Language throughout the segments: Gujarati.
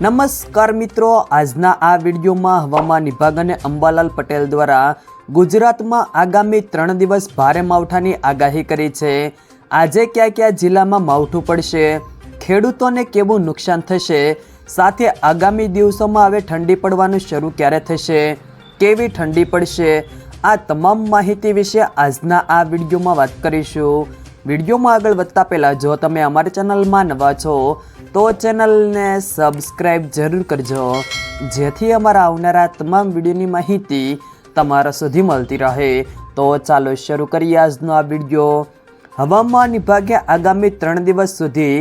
નમસ્કાર મિત્રો, આજના આ વિડીયોમાં હવામાન વિભાગ અને અંબાલાલ પટેલ દ્વારા ગુજરાતમાં આગામી ત્રણ દિવસ ભારે માવઠાની આગાહી કરી છે. આજે કયા કયા જિલ્લામાં માવઠું પડશે? ખેડૂતોને કેવું નુકસાન થશે? સાથે આગામી દિવસોમાં હવે ઠંડી પડવાનું શરૂ ક્યારે થશે? કેવી ઠંડી પડશે? આ તમામ માહિતી વિશે આજના આ વિડીયોમાં વાત કરીશું. વિડીયોમાં આગળ વધતા પહેલાં જો તમે અમારી ચેનલમાં નવા છો તો ચેનલને સબસ્ક્રાઈબ જરૂર કરજો, જેથી અમારા આવનારા તમામ વિડીયોની માહિતી તમારા સુધી મળતી રહે. તો ચાલો શરૂ કરીએ આજનો આ વીડિયો. હવામાન વિભાગે આગામી ત્રણ દિવસ સુધી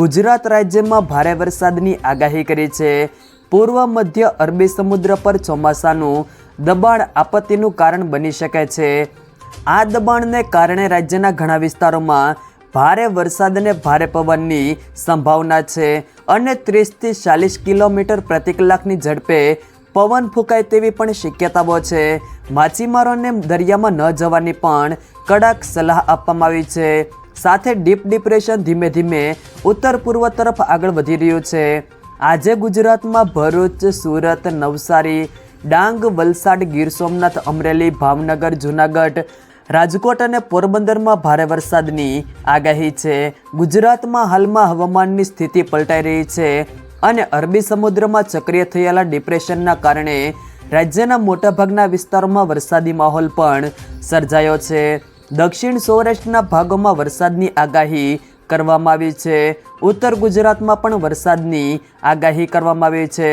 ગુજરાત રાજ્યમાં ભારે વરસાદની આગાહી કરી છે. પૂર્વ મધ્ય અરબી સમુદ્ર પર ચોમાસાનું દબાણ આપત્તિનું કારણ બની શકે છે. આ દબાણને કારણે રાજ્યના ઘણા વિસ્તારોમાં ભારે વરસાદ અને ભારે પવનની સંભાવના છે અને ત્રીસથી ચાલીસ કિલોમીટર પ્રતિ કલાકની ઝડપે પવન ફૂંકાય તેવી પણ શક્યતાઓ છે. માછીમારોને દરિયામાં ન જવાની પણ કડક સલાહ આપવામાં આવી છે. સાથે ડીપ ડિપ્રેશન ધીમે ધીમે ઉત્તર પૂર્વ તરફ આગળ વધી રહ્યું છે. આજે ગુજરાતમાં ભરૂચ, સુરત, નવસારી, ડાંગ, વલસાડ, ગીર સોમનાથ, અમરેલી, ભાવનગર, જૂનાગઢ રાજકોટ અને પોરબંદરમાં ભારે વરસાદની આગાહી છે. ગુજરાતમાં હાલમાં હવામાનની સ્થિતિ પલટાઈ રહી છે અને અરબી સમુદ્રમાં સક્રિય થયેલા ડિપ્રેશનના કારણે રાજ્યના મોટાભાગના વિસ્તારોમાં વરસાદી માહોલ પણ સર્જાયો છે. દક્ષિણ સૌરાષ્ટ્રના ભાગોમાં વરસાદની આગાહી કરવામાં આવી છે. ઉત્તર ગુજરાતમાં પણ વરસાદની આગાહી કરવામાં આવી છે.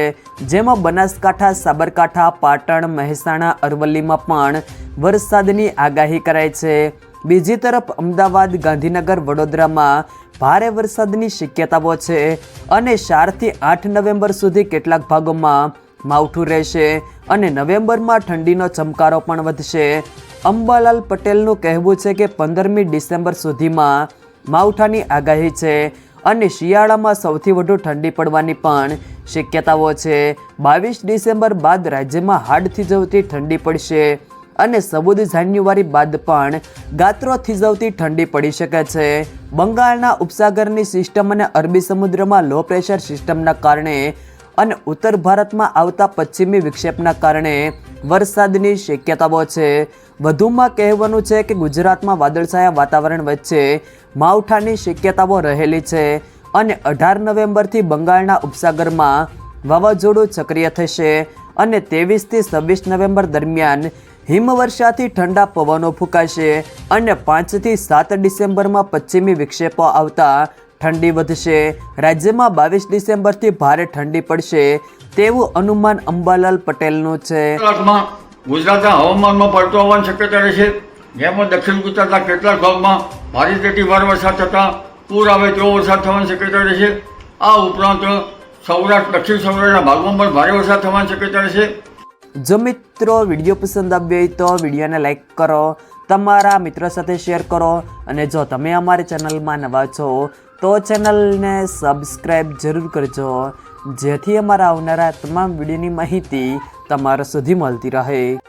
જેમાં બનાસકાંઠા, સાબરકાંઠા, પાટણ, મહેસાણા, અરવલ્લીમાં પણ વરસાદની આગાહી કરાઈ છે. બીજી તરફ અમદાવાદ, ગાંધીનગર, વડોદરામાં ભારે વરસાદની શક્યતાઓ છે અને ચારથી આઠ નવેમ્બર સુધી કેટલાક ભાગોમાં માવઠું રહેશે અને નવેમ્બરમાં ઠંડીનો ચમકારો પણ વધશે. અંબાલાલ પટેલનું કહેવું છે કે પંદરમી ડિસેમ્બર સુધીમાં માવઠાની આગાહી છે અને શિયાળામાં સૌથી વધુ ઠંડી પડવાની પણ શક્યતાઓ છે. બાવીસ ડિસેમ્બર બાદ રાજ્યમાં હાડ થીજવતી ઠંડી પડશે અને સૌદ જાન્યુઆરી બાદ પણ ગાત્રો થીજવતી ઠંડી પડી શકે છે. બંગાળના ઉપસાગરની સિસ્ટમ અને અરબી સમુદ્રમાં લો પ્રેશર સિસ્ટમના કારણે અને ઉત્તર ભારતમાં આવતા પશ્ચિમી વિક્ષેપના કારણે વરસાદની શક્યતાઓ છે. વધુમાં કહેવાનું છે કે ગુજરાતમાં વાદળછાયા વાતાવરણ વચ્ચે માવઠાની શક્યતાઓ રહેલી છે અને અઢાર નવેમ્બરથી બંગાળના ઉપસાગરમાં વાવાઝોડું સક્રિય થશે અને ત્રેવીસથી છવ્વીસ નવેમ્બર દરમિયાન હિમવર્ષાથી ઠંડા પવનો ફૂંકાશે અને પાંચથી સાત ડિસેમ્બરમાં પશ્ચિમી વિક્ષેપો આવતા ઠંડી વધશે. રાજ્યમાં બાવીસ ડિસેમ્બરથી ભારે ઠંડી પડશે તેવું અનુમાન અંબાલાલ પટેલનું છે. ગુજરાતના હવામાનમાં પડતો આવવાની શક્યતા રહેશે જેમાં દક્ષિણ ગુજરાતના કેટલાક ભાગમાં ભારે તેથી ભાર વરસાદ થતાં પૂર આવે તેવો વરસાદ થવાની શક્યતા રહેશે આ ઉપરાંત સૌરાષ્ટ્ર, દક્ષિણ સૌરાષ્ટ્રના ભાગમાં પણ ભારે વરસાદ થવાની શક્યતા રહેશે જો મિત્રો વીડિયો પસંદ આવ્યો હોય તો વિડીયોને લાઈક કરો, તમારા મિત્રો સાથે શેર કરો અને જો તમે અમારી ચેનલમાં નવા છો, તો ચેનલને સબસ્ક્રાઈબ જરૂર કરજો. જેથી અમારા આવનારા તમામ વિડીયોની માહિતી તમારા સુધી મળતી રહે.